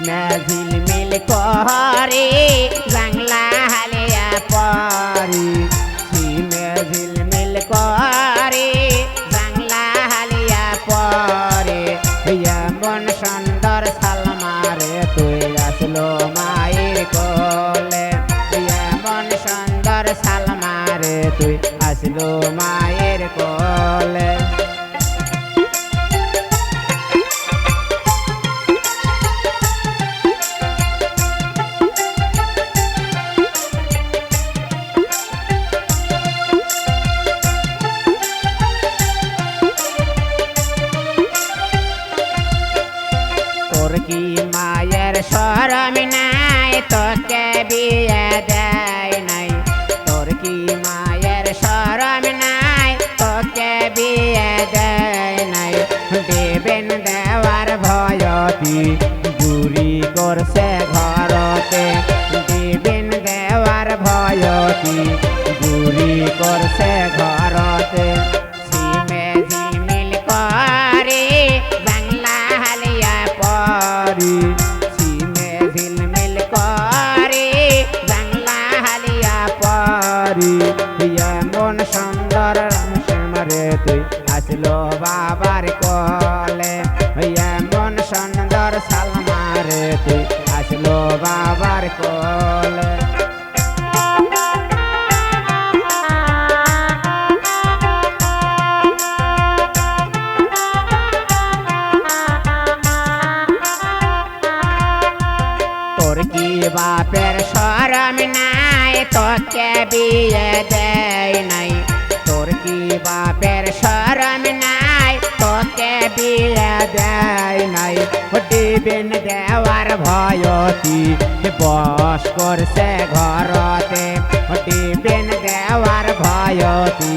সিমা ঝিলমিল করে, বাংলা হালিয়া পরি। সিমা ঝিলমিল করে, বাংলা হালিয়া পরে। এমন সুন্দর সালমারে, তুই আসলো মায়ের কোলে। এমন সুন্দর সালমারে, তুই আসলো মায়ের কোলে। কি মায়ের সরম নাই? তোকে বিয়ে দেয় নাই। তোর কি মায়ের সরম নাই? তোকে বিয়ে দেয় নাই। দেবেন দেওয়ার ভয়তি গুরি করছে ঘরতে। দেবেন দেওয়ার ভয়তি গুরি করছে ঘরতে। পরি এমন সুন্দর শ্যামরে তুই আসলো বাবার কলে। এমন সুন্দর, সালমারে তুই আসলো বাবার কলে। বাপের সরম নাই? তোকে বিয়ে দেয় নাই? তোর কি বাপের সরম নাই? তোকে বিয়ে দেয় নাই। দিবেন দেওয়ার ভয়তি বস করছে ঘরতে। দিবেন দেওয়ার ভয়তি